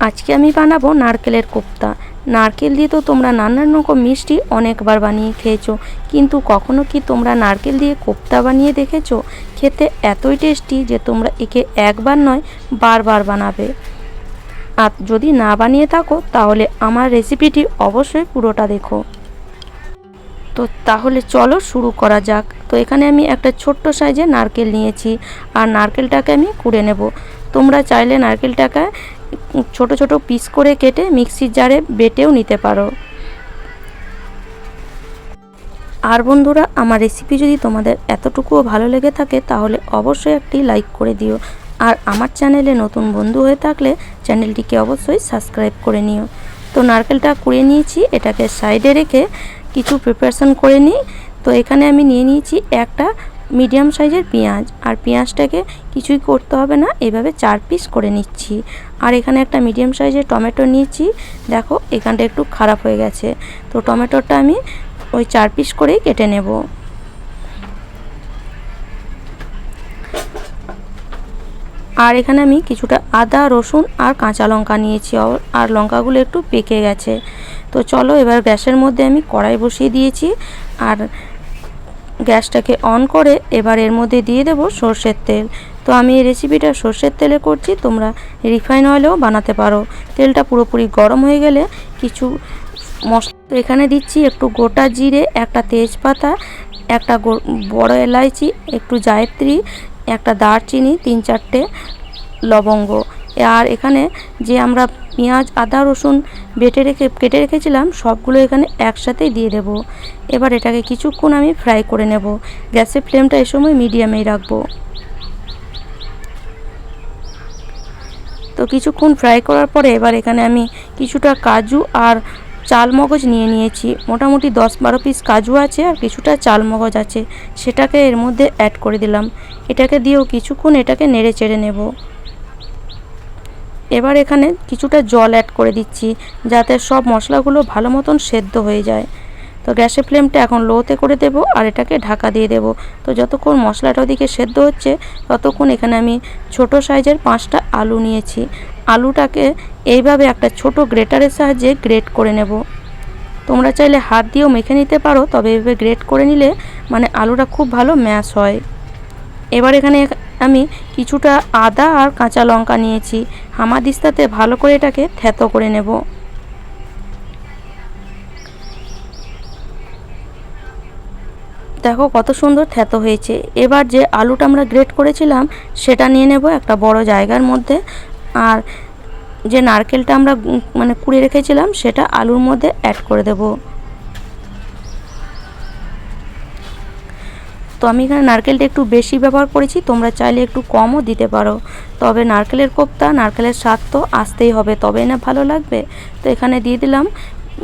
আজকে আমি বানাবো নারকেলের কোপ্তা। নারকেল দিয়ে তো তোমরা নানান রকম মিষ্টি অনেকবার বানিয়ে খেয়েছো। কিন্তু কখনো কি তোমরা নারকেল দিয়ে কোপ্তা বানিয়ে দেখেছ? খেতে এতই টেস্টি যে তোমরা একে একবার নয়, বারবার বানাবে। আর যদি না বানিয়ে থাকো, তাহলে আমার রেসিপিটি অবশ্যই পুরোটা দেখো। তো তাহলে চলো শুরু করা যাক। তো এখানে আমি একটা ছোট্ট সাইজে নারকেল নিয়েছি আর নারকেলটাকে আমি কুড়ে নেব। তোমরা চাইলে নারকেলটাকে ছোট ছোট পিস করে কেটে মিক্সির জারে বেটেও নিতে পারো। আর বন্ধুরা, আমার রেসিপি যদি তোমাদের এতটুকুও ভালো লেগে থাকে তাহলে অবশ্যই একটি লাইক করে দিও। আর আমার চ্যানেলে নতুন বন্ধু হয়ে থাকলে চ্যানেলটিকে অবশ্যই সাবস্ক্রাইব করে নিও। তো নারকেলটা কুড়িয়ে নিয়েছি, এটাকে সাইডে রেখে কিছু প্রিপারেশন করে নিই। তো এখানে আমি নিয়ে নিয়েছি একটা মিডিয়াম সাইজের পেঁয়াজ। আর পেঁয়াজটাকে কিছুই করতে হবে না, এভাবে চার পিস করে নিচ্ছি। আর এখানে একটা মিডিয়াম সাইজের টমেটো নিয়েছি। দেখো, এখানটা একটু খারাপ হয়ে গেছে। তো টমেটোটা আমি ওই চার পিস করেই কেটে নেব। আর এখানে আমি কিছুটা আদা, রসুন আর কাঁচা লঙ্কা নিয়েছি। আর লঙ্কাগুলো একটু পেকে গেছে। তো চলো, এবার গ্যাসের মধ্যে আমি কড়াই বসিয়ে দিয়েছি। আর গ্যাসটাকে অন করে এবার এর মধ্যে দিয়ে দেব সর্ষের তেল। তো আমি এই রেসিপিটা সর্ষের তেলে করছি, তোমরা রিফাইন অয়েলেও বানাতে পারো। তেলটা পুরোপুরি গরম হয়ে গেলে কিছু মশলা এখানে দিচ্ছি একটু গোটা জিরে, একটা তেজপাতা, একটা বড় এলাইচি, একটু জায়ত্রী, একটা দারচিনি, তিন চারটে লবঙ্গ। আর এখানে যে আমরা পেঁয়াজ, আদা, রসুন বেটে রেখে, কেটে রেখেছিলাম, সবগুলো এখানে একসাথেই দিয়ে দেব। এবার এটাকে কিছুক্ষণ আমি ফ্রাই করে নেব। গ্যাসের ফ্লেমটা এই সময় মিডিয়ামেই রাখব। তো কিছুক্ষণ ফ্রাই করার পরে এবার এখানে আমি কিছুটা কাজু আর চাল মগজ নিয়ে নিয়েছি। মোটামুটি দশ বারো পিস কাজু আছে আর কিছুটা চাল মগজ আছে। সেটাকে এর মধ্যে অ্যাড করে দিলাম। এটাকে দিয়েও কিছুক্ষণ এটাকে নেড়ে চেড়ে নেব। এবার এখানে কিছুটা জল অ্যাড করে দিচ্ছি, যাতে সব মশলাগুলো ভালো মতন সেদ্ধ হয়ে যায়। তো গ্যাসের ফ্লেমটা এখন লোতে করে দেব আর এটাকে ঢাকা দিয়ে দেব। তো যতক্ষণ মশলাটা ওদিকে সেদ্ধ হচ্ছে, ততক্ষণ এখানে আমি ছোট সাইজের পাঁচটা আলু নিয়েছি। আলুটাকে এইভাবে একটা ছোট গ্রেটারের সাহায্যে গ্রেট করে নেব। তোমরা চাইলে হাত দিয়েও মেখে নিতে পারো, তবে এভাবে গ্রেট করে নিলে মানে আলুটা খুব ভালো ম্যাশ হয়। এবার এখানে আমি কিছুটা আদা আর কাঁচা লঙ্কা নিয়েছি। হামাদিস্তাতে ভালো করে এটাকে থেতো করে নেব। দেখো কত সুন্দর থেতো হয়েছে। এবার যে আলুটা আমরা গ্রেট করেছিলাম, সেটা নিয়ে নেব একটা বড় জায়গার মধ্যে। আর যে নারকেলটা আমরা মানে কুড়ে রেখেছিলাম, সেটা আলুর মধ্যে অ্যাড করে দেব। তো আমি এখানে নারকেলটা একটু বেশি ব্যবহার করেছি, তোমরা চাইলে একটু কমও দিতে পারো। তবে নারকেলের কোপ্তা, নারকেলের স্বাদ তো আসতেই হবে তবে না ভালো লাগবে? তো এখানে দিয়ে দিলাম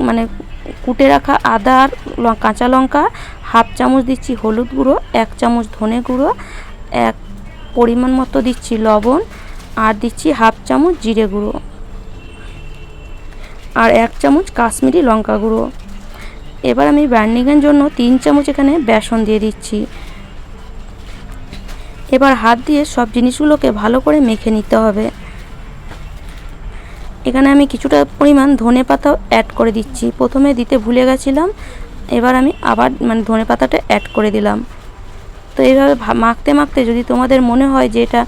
মানে কুটে রাখা আদা আর কাঁচা লঙ্কা, হাফ চামচ দিচ্ছি হলুদ গুঁড়ো, এক চামচ ধনে গুঁড়ো, এক পরিমাণ মতো দিচ্ছি লবণ, আর দিচ্ছি হাফ চামচ জিরে গুঁড়ো। আর এক চামচ কাশ্মীরি লঙ্কা গুঁড়ো। এবার আমি ব্র্যান্ডিংয়ের জন্য তিন চামচ এখানে বেসন দিয়ে দিচ্ছি। এবার হাত দিয়ে সব জিনিসগুলোকে ভালো করে মেখে নিতে হবে। এখানে আমি কিছুটা পরিমাণ ধনে পাতাও অ্যাড করে দিচ্ছি। প্রথমে দিতে ভুলে গেছিলাম, এবার আমি আবার মানে ধনে পাতাটা অ্যাড করে দিলাম। তো এইভাবে মাখতে মাখতে যদি তোমাদের মনে হয় যে এটা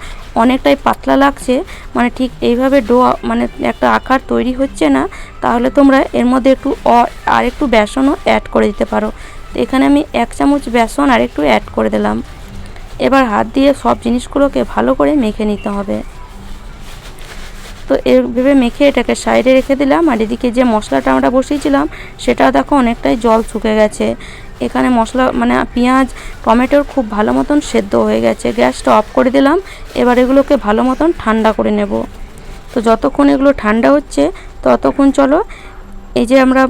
অনেকটাই পাতলা লাগছে মানে ঠিক এইভাবে ডো মানে একটা আকার তৈরি হচ্ছে না, তাহলে তোমরা এর মধ্যে একটু আর একটু বেসনও অ্যাড করে দিতে পারো। তো এখানে আমি এক চামচ বেসন আর একটু অ্যাড করে দিলাম। এবার হাত দিয়ে সব জিনিসগুলোকে ভালো করে মেখে নিতে হবে। তো এভাবে মেখে এটাকে সাইডে রেখে দিলাম আর এদিকে যে মশলাটা আমরা বসিয়েছিলাম সেটাও দেখো অনেকটাই জল শুকে গেছে। এখানে মশলা মানে পেঁয়াজ, টমেটোর খুব ভালো মতন সেদ্ধ হয়ে গেছে। গ্যাসটা অফ করে দিলাম, এবার এগুলোকে ভালো মতন ঠান্ডা করে নেব। তো যতক্ষণ এগুলো ঠান্ডা হচ্ছে, ততক্ষণ চলো, এই যে আমরা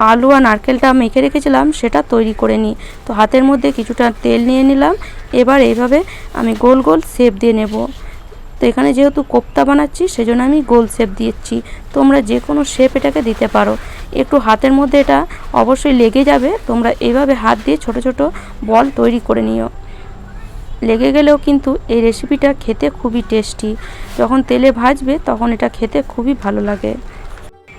আলু আর নারকেলটা মেখে রেখেছিলাম, সেটা তৈরি করে নিই। তো হাতের মধ্যে কিছুটা তেল নিয়ে নিলাম। এবার এইভাবে আমি গোল গোল শেপ দিয়ে নেব। তো এখানে যেহেতু কোপ্তা বানাচ্ছি, সেজন্য আমি গোল শেপ দিচ্ছি। তোমরা যে কোনো শেপ এটাকে দিতে পারো। একটু হাতের মধ্যে এটা অবশ্যই লেগে যাবে। তোমরা এইভাবে হাত দিয়ে ছোট ছোট বল তৈরি করে নিও। লেগে গেলেও কিন্তু এই রেসিপিটা খেতে খুবই টেস্টি যখন তেলে ভাজবে, তখন এটা খেতে খুবই ভালো লাগে।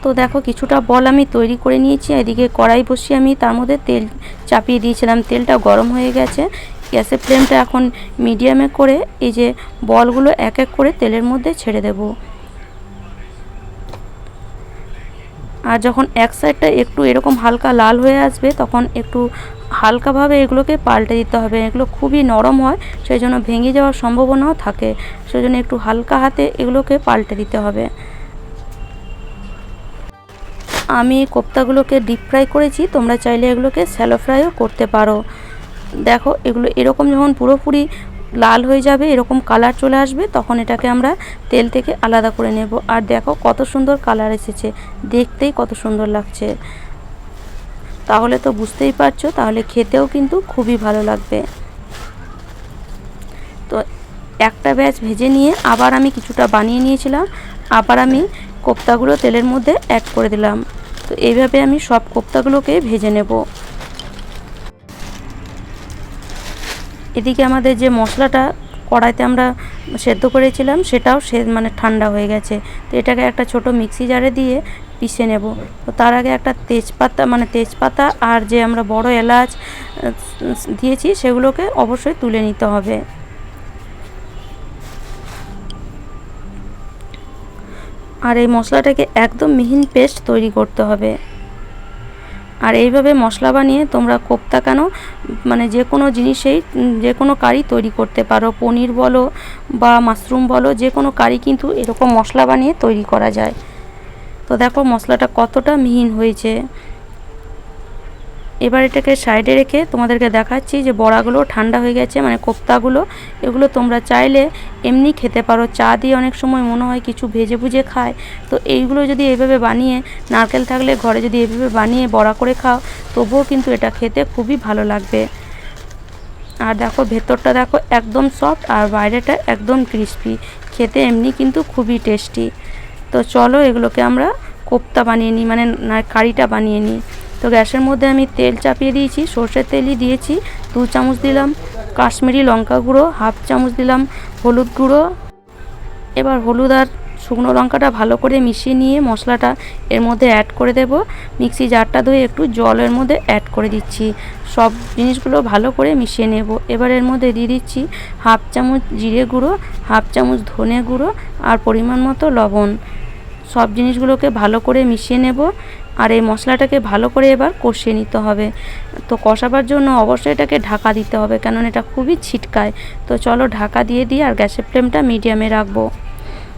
তো দেখো কিছুটা বল আমি তৈরি করে নিয়েছি এদিকে কড়াই বসিয়ে আমি তার মধ্যে তেল চাপিয়ে দিয়েছিলাম। তেলটা গরম হয়ে গেছে, গ্যাসের ফ্লেমটা এখন মিডিয়ামে করে এই যে বলগুলো এক এক করে তেলের মধ্যে ছেড়ে দেব। আর যখন এক সাইডটা একটু এরকম হালকা লাল হয়ে আসবে, তখন একটু হালকাভাবে এগুলোকে পাল্টে দিতে হবে। এগুলো খুবই নরম হয়, সেই জন্য ভেঙে যাওয়ার সম্ভাবনাও থাকে। সেই জন্য একটু হালকা হাতে এগুলোকে পাল্টে দিতে হবে। আমি কোপ্তাগুলোকে ডিপ ফ্রাই করেছি, তোমরা চাইলে এগুলোকে স্যালো ফ্রাইও করতে পারো। দেখো, এগুলো এরকম যখন পুরোপুরি লাল হয়ে যাবে, এরকম কালার চলে আসবে, তখন এটাকে আমরা তেল থেকে আলাদা করে নেব। আর দেখো, কত সুন্দর কালার এসেছে। দেখতেই কত সুন্দর লাগছে। তাহলে তো বুঝতেই পারছ, তাহলে খেতেও কিন্তু খুবই ভালো লাগবে। তো একটা ব্যাচ ভেজে নিয়ে আবার আমি কিছুটা বানিয়ে নিয়েছিলাম। আবার আমি কোপ্তাগুলো তেলের মধ্যে অ্যাড করে দিলাম। তো এইভাবে আমি সব কোপ্তাগুলোকে ভেজে নেব। এদিকে আমাদের যে মশলাটা কড়াইতে আমরা সেদ্ধ করেছিলাম, সেটাও সে মানে ঠান্ডা হয়ে গেছে। তো এটাকে একটা ছোট মিক্সি জারে দিয়ে পিষে নেব। তো তার আগে একটা তেজপাতা মানে তেজপাতা আর যে আমরা বড় এলাচ দিয়েছি, সেগুলোকে অবশ্যই তুলে নিতে হবে। আর এই মশলাটাকে একদম মিহিন পেস্ট তৈরি করতে হবে। আর এইভাবে মশলা বানিয়ে তোমরা কোপ্তা কেন মানে যে কোনো জিনিসেই, যে কোনো কারি তৈরি করতে পারো। পনির বলো বা মাশরুম বলো, যে কোনো কারি কিন্তু এরকম মশলা বানিয়ে তৈরি করা যায়। তো দেখো মশলাটা কতটা মিহিন হয়েছে। এবার এটাকে সাইডে রেখে তোমাদেরকে দেখাচ্ছি যে বড়াগুলো ঠান্ডা হয়ে গেছে মানে কোপ্তাগুলো। এগুলো তোমরা চাইলে এমনি খেতে পারো। চা দিয়ে অনেক সময় মনে হয় কিছু ভেজে ভুজে খায়। তো এইগুলো যদি এইভাবে বানিয়ে, নারকেল থাকলে ঘরে যদি এইভাবে বানিয়ে বড়া করে খাও, তবুও কিন্তু এটা খেতে খুবই ভালো লাগবে। আর দেখো, ভেতরটা দেখো একদম সফট আর বাইরেটা একদম ক্রিস্পি খেতে এমনি কিন্তু খুবই টেস্টি তো চলো এগুলোকে আমরা কোপ্তা বানিয়ে নিই মানে কারিটা বানিয়ে নিই। তো গ্যাসের মধ্যে আমি তেল চাপিয়ে দিয়েছি, সর্ষের তেলই দিয়েছি, দু চামচ দিলাম কাশ্মীরি লঙ্কা গুঁড়ো, হাফ চামচ দিলাম হলুদ গুঁড়ো। এবার হলুদ আর শুকনো লঙ্কাটা ভালো করে মিশিয়ে নিয়ে মশলাটা এর মধ্যে অ্যাড করে দেব। মিক্সি জারটা ধুয়ে একটু জলের মধ্যে অ্যাড করে দিচ্ছি। সব জিনিসগুলো ভালো করে মিশিয়ে নেব। এবার এর মধ্যে দিয়ে দিচ্ছি হাফ চামচ জিরে গুঁড়ো, হাফ চামচ ধনে গুঁড়ো আর পরিমাণ মতো লবণ। সব জিনিসগুলোকে ভালো করে মিশিয়ে নেব আর এই মশলাটাকে ভালো করে এবার কষিয়ে নিতে হবে। তো কষাবার জন্য অবশ্যই এটাকে ঢাকা দিতে হবে, কেননা এটা খুবই ছিটকায়। তো চলো ঢাকা দিয়ে দিই আর গ্যাসের ফ্লেমটা মিডিয়ামে রাখব।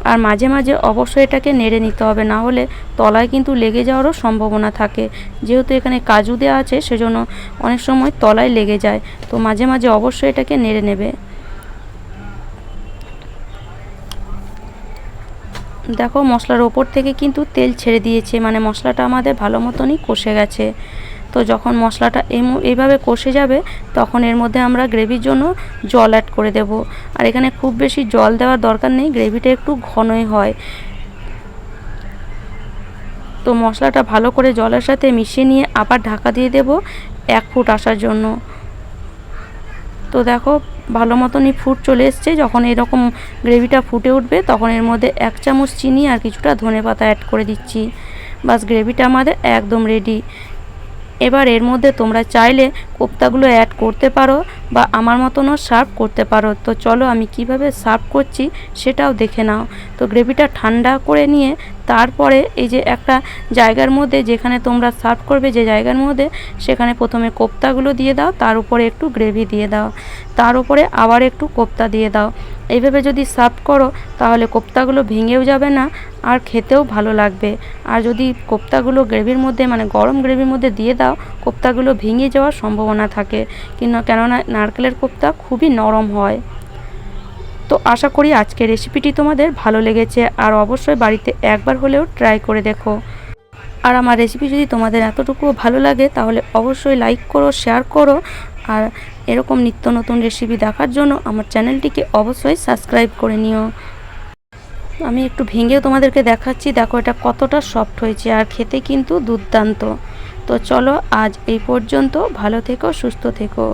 আর মাঝে মাঝে অবশ্যই এটাকে নেড়ে নিতে হবে, না হলে তলায় কিন্তু লেগে যাওয়ারও সম্ভাবনা থাকে। যেহেতু এখানে কাজু দেওয়া আছে, সেজন্য অনেক সময় তলায় লেগে যায়। তো মাঝে মাঝে অবশ্যই এটাকে নেড়ে নেবে। দেখো, মশলার ওপর থেকে কিন্তু তেল ছেড়ে দিয়েছে। মানে মশলাটা আমাদের ভালো মতনই কষে গেছে। তো যখন মশলাটা এইভাবে কষে যাবে, তখন এর মধ্যে আমরা গ্রেভির জন্য জল অ্যাড করে দেব। আর এখানে খুব বেশি জল দেওয়ার দরকার নেই, গ্রেভিটা একটু ঘনই হয়। তো মশলাটা ভালো করে জলের সাথে মিশিয়ে নিয়ে আবার ঢাকা দিয়ে দেব এক ফুট আসার জন্য। তো দেখো, ভালো মতনই ফুট চলে এসছে। যখন এরকম গ্রেভিটা ফুটে উঠবে, তখন এর মধ্যে এক চামচ চিনি আর কিছুটা ধনে পাতা অ্যাড করে দিচ্ছি। বাস, গ্রেভিটা আমাদের একদম রেডি এবার এর মধ্যে তোমরা চাইলে কোপ্তাগুলো অ্যাড করতে পারো বা আমার মতনও সার্ভ করতে পারো। তো চলো আমি কীভাবে সার্ভ করছি সেটাও দেখে নাও। তো গ্রেভিটা ঠান্ডা করে নিয়ে তারপরে এই যে একটা জায়গার মধ্যে যেখানে তোমরা সার্ভ করবে যে জায়গার মধ্যে, সেখানে প্রথমে কোপ্তাগুলো দিয়ে দাও, তার উপরে একটু গ্রেভি দিয়ে দাও। তার উপরে আবার একটু কোপ্তা দিয়ে দাও। এইভাবে যদি সার্ভ করো, তাহলে কোপ্তাগুলো ভেঙেও যাবে না আর খেতেও ভালো লাগবে। আর যদি কোপ্তাগুলো গ্রেভির মধ্যে মানে গরম গ্রেভির মধ্যে দিয়ে দাও, কোপ্তাগুলো ভেঙে যাওয়ার সম্ভাবনা থাকে। কিন্তু কেননা নারকেলের কোপ্তা খুবই নরম হয়। তো আশা করি আজকের রেসিপিটি তোমাদের ভালো লেগেছে। আর অবশ্যই বাড়িতে একবার হলেও ট্রাই করে দেখো। আর আমার রেসিপি যদি তোমাদের এতটুকুও ভালো লাগে, তাহলে অবশ্যই লাইক করো শেয়ার করো। আর এরকম নিত্য নতুন রেসিপি দেখার জন্য আমার চ্যানেলটিকে অবশ্যই সাবস্ক্রাইব করে নিও। আমি একটু ভেঙেও তোমাদেরকে দেখাচ্ছি। দেখো এটা কতটা সফট হয়েছে। আর খেতে কিন্তু দুর্দান্ত। তো চলো আজ এই পর্যন্ত ভালো থেকো সুস্থ থেকো।